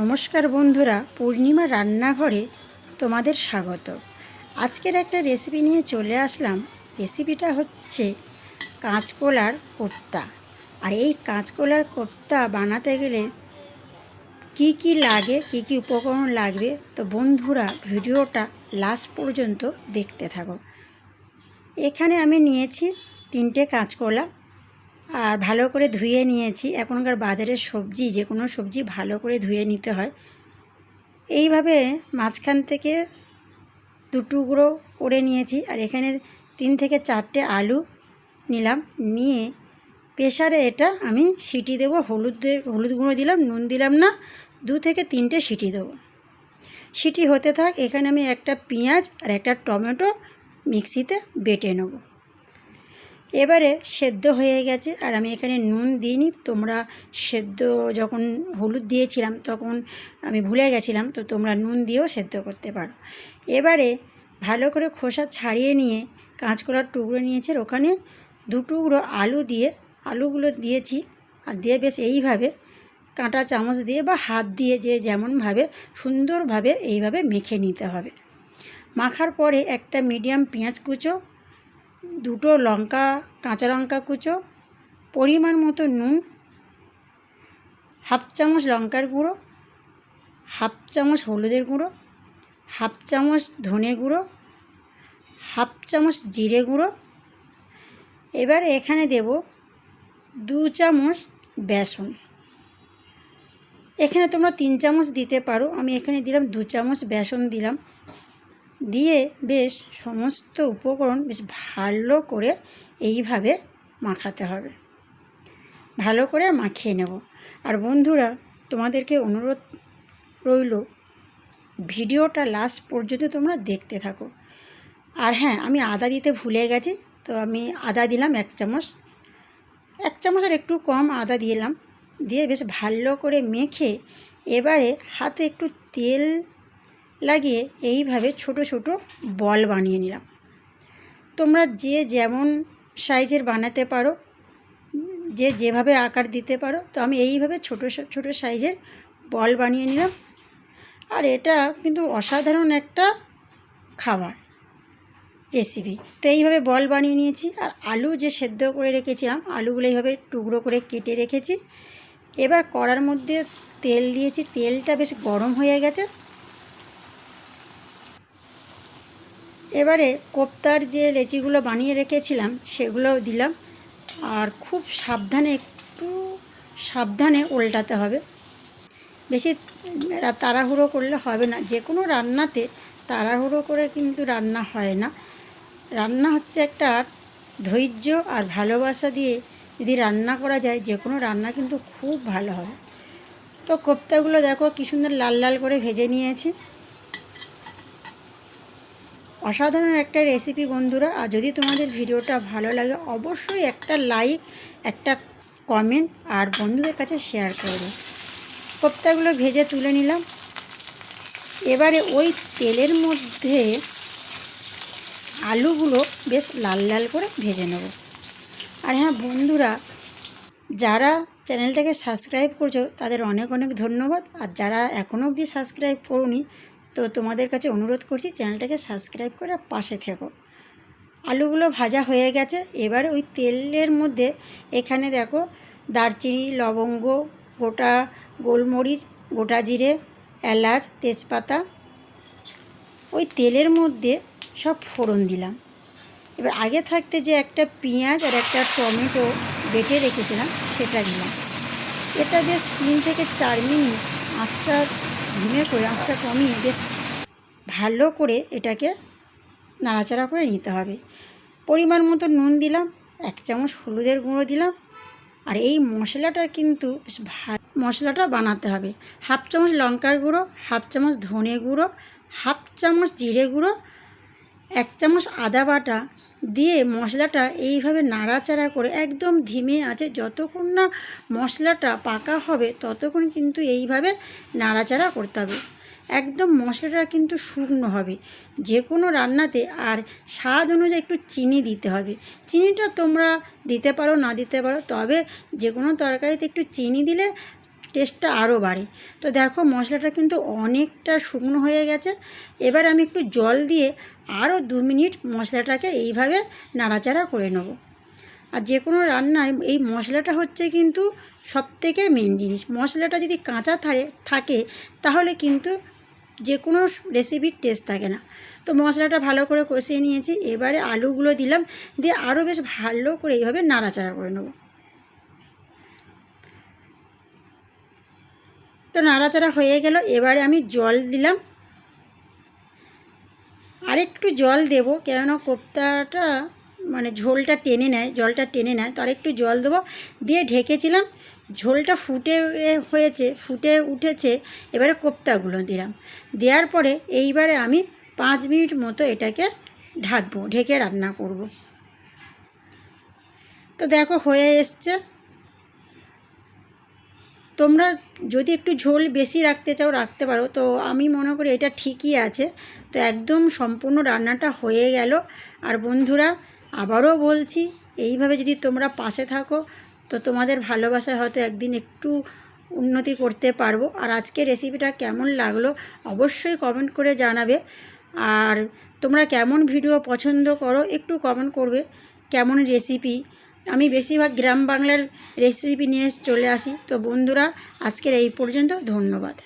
নমস্কার বন্ধুরা, পূর্ণিমা রান্নাঘরে তোমাদের স্বাগত। আজকের একটা রেসিপি নিয়ে চলে আসলাম। রেসিপিটা হচ্ছে কাঁচকলার কোপ্তা। আর এই কাঁচকলার কোপ্তা বানাতে গেলে কি কি লাগে, কি কি উপকরণ লাগবে, তো বন্ধুরা ভিডিওটা লাস্ট পর্যন্ত দেখতে থাকো। এখানে আমি নিয়েছি তিনটে কাঁচকলা। আর ভালো করে ধুয়ে নিয়েছি। এখনকার বাজারের সবজি যে কোনো সবজি ভালো করে ধুয়ে নিতে হয়। এইভাবে মাঝখান থেকে দু টুকরো করে নিয়েছি। আর এখানে তিন থেকে চারটে আলু নিলাম। নিয়ে প্রেশারে এটা আমি সিটি দেবো। হলুদ হলুদ গুঁড়ো দিলাম, নুন দিলাম না। দু থেকে তিনটে সিটি দেবো। সিটি হতে থাক, এখানে আমি একটা পেঁয়াজ আর একটা টমেটো মিক্সিতে বেটে নেব। এবারে সেদ্ধ হয়ে গেছে আর আমি এখানে নুন দিইনি। তোমরা সেদ্ধ যখন হলুদ দিয়েছিলাম তখন আমি ভুলে গেছিলাম, তো তোমরা নুন দিয়েও সেদ্ধ করতে পারো। এবারে ভালো করে খোসা ছাড়িয়ে নিয়ে কাঁচকলার টুকরো নিয়েছে ওখানে দু টুকরো আলু দিয়ে, আলুগুলো দিয়েছি। আর দিয়ে বেশ এইভাবে কাঁটা চামচ দিয়ে বা হাত দিয়ে যে যেমনভাবে সুন্দরভাবে এইভাবে মেখে নিতে হবে। মাখার পরে একটা মিডিয়াম পেঁয়াজ কুচো দুটো লঙ্কা, কাঁচা লঙ্কা কুচো, পরিমাণ মতো নুন, হাফ চামচ লঙ্কার গুঁড়ো, হাফ চামচ হলুদের গুঁড়ো, হাফ চামচ ধনে গুঁড়ো, হাফ চামচ জিরে গুঁড়ো। এবার এখানে দেব দু চামচ বেসন। এখানে তোমরা তিন চামচ দিতে পারো। আমি এখানে দিলাম দু চামচ বেসন দিলাম। দিয়ে বেশ সমস্ত উপকরণ বেশ ভালো করে এইভাবে মাখাতে হবে। ভালো করে মাখিয়ে নেব। আর বন্ধুরা, তোমাদেরকে অনুরোধ রইল, ভিডিওটা লাস্ট পর্যন্ত তোমরা দেখতে থাকো। আর হ্যাঁ আমি আদা দিতে ভুলে গেছি, তো আমি আদা দিলাম এক চামচ। এক চামচের একটু কম আদা দিলাম। দিয়ে বেশ ভালো করে মেখে এবারে হাতে একটু তেল লাগিয়ে এইভাবে ছোট ছোট বল বানিয়ে নিলাম। তোমরা যে যেমন সাইজের বানাতে পারো, যে যেভাবে আকার দিতে পারো, তো আমি এইভাবে ছোট ছোট সাইজের বল বানিয়ে নিলাম। আর এটা কিন্তু অসাধারণ একটা খাবার রেসিপি তো এইভাবে বল বানিয়ে নিয়েছি। আর আলু যে সেদ্ধ করে রেখেছিলাম, আলুগুলো এইভাবে টুকরো করে কেটে রেখেছি। এবার কড়ার মধ্যে তেল দিয়েছি। তেলটা বেশ গরম হয়ে গেছে। এবারে কোপ্তার যে লেচিগুলো বানিয়ে রেখেছিলাম, সেগুলো দিলাম। আর খুব সাবধানে, একটু সাবধানে উল্টাতে হবে। বেশি তাড়াহুড়ো করলে হবে না। যে কোনো রান্নাতে তাড়াহুড়ো করে কিন্তু রান্না হয় না। রান্না হচ্ছে একটা ধৈর্য আর ভালোবাসা দিয়ে যদি রান্না করা যায় যে কোনো রান্না কিন্তু খুব ভালো হবে। তো কোপ্তাগুলো দেখো কী সুন্দর লাল লাল করে ভেজে নিয়েছি। অসাধারণ একটা রেসিপি বন্ধুরা। আর যদি তোমাদের ভিডিওটা ভালো লাগে, অবশ্যই একটা লাইক একটা কমেন্ট আর বন্ধুদের কাছে শেয়ার করবে। কোপ্তাগুলো ভেজে তুলে নিলাম। এবারে ওই তেলের মধ্যে আলুগুলো বেশ লাল লাল করে ভেজে নেব। আর হ্যাঁ বন্ধুরা, যারা চ্যানেলটাকে সাবস্ক্রাইব করছ, তাদের অনেক অনেক ধন্যবাদ। আর যারা এখনও অবধি সাবস্ক্রাইব করুনি তো তোমাদের কাছে অনুরোধ করছি চ্যানেলটাকে সাবস্ক্রাইব করে পাশে থেকো। আলুগুলো ভাজা হয়ে গেছে। এবার ওই তেলের মধ্যে এখানে দেখো দারচিনি, লবঙ্গ, গোটা গোলমরিচ, গোটা জিরে, এলাচ, তেজপাতা, ওই তেলের মধ্যে সব ফোড়ন দিলাম। এবার আগে থাকতে যে একটা পেঁয়াজ আর একটা টমেটো বেটে রেখেছিলাম, সেটা দিলাম। এটা বেশ তিন থেকে চার মিনিট আঁচটা ধিমে করে আঁচটা কমিয়ে বেশ ভালো করে এটাকে নাড়াচাড়া করে নিতে হবে। পরিমাণ মতো নুন দিলাম, এক চামচ হলুদের গুঁড়ো দিলাম আর এই মশলাটা কিন্তু বেশ মশলাটা বানাতে হবে। হাফ চামচ লঙ্কার গুঁড়ো, হাফ চামচ ধনে গুঁড়ো, হাফ চামচ জিরে গুঁড়ো, এক চামচ আদা বাটা দিয়ে মশলাটা এইভাবে নাড়াচাড়া করে একদম ধিমে আছে। যতক্ষণ না মশলাটা পাকা হবে, ততক্ষণ কিন্তু এইভাবে নাড়াচাড়া করতে হবে। একদম মশলাটা কিন্তু শুকনো হবে। যে কোনো রান্নাতে আর স্বাদ অনুযায়ী একটু চিনি দিতে হবে। চিনিটা তোমরা দিতে পারো, না দিতে পারো, তবে যে কোনো তরকারিতে একটু চিনি দিলে টেস্টটা আরও বাড়ে। তো দেখো মশলাটা কিন্তু অনেকটা শুকনো হয়ে গেছে। এবার আমি একটু জল দিয়ে আরও দু মিনিট মশলাটাকে এইভাবে নাড়াচাড়া করে নেব। আর যে কোনো রান্নায় এই মশলাটা হচ্ছে কিন্তু সবথেকে মেন জিনিস। মশলাটা যদি কাঁচা থাকে থাকে, তাহলে কিন্তু যে কোনো রেসিপির টেস্ট থাকে না। তো মশলাটা ভালো করে কষিয়ে নিয়েছি। এবারে আলুগুলো দিলাম। দিয়ে আরও বেশ ভালো করে এইভাবে নাড়াচাড়া করে নেব। তো নাড়াচাড়া হয়ে গেল, এবারে আমি জল দিলাম। আরেকটু জল দেবো, কেননা কোপ্তাটা মানে ঝোলটা টেনে নেয়, জলটা টেনে নেয়, তো আরেকটু জল দেবো। দিয়ে ঢেকেছিলাম, ঝোলটা ফুটে হয়েছে, ফুটে উঠেছে, এবারে কোপ্তাগুলো দিলাম। দেওয়ার পরে এইবারে আমি পাঁচ মিনিট মতো এটাকে ঢাকবো, ঢেকে রান্না করব। তো দেখো হয়ে এসছে। তোমরা যদি একটু ঝোল বেশি রাখতে চাও, রাখতে পারো। তো আমি মনে করি এটা ঠিকই আছে। তো একদম সম্পূর্ণ রান্নাটা হয়ে গেল। আর বন্ধুরা, আবারও বলছি, এইভাবে যদি তোমরা পাশে থাকো, তো তোমাদের ভালোবাসায় হয়তো একদিন একটু উন্নতি করতে পারব। আর আজকে রেসিপিটা কেমন লাগল, অবশ্যই কমেন্ট করে জানাবে। আর তোমরা কেমন ভিডিও পছন্দ করো, একটু কমেন্ট করবে, কেমন রেসিপি আমি বেশিরভাগ গ্রাম বাংলার রেসিপি নিয়ে চলে আসি। তো বন্ধুরা আজকের এই পর্যন্ত ধন্যবাদ।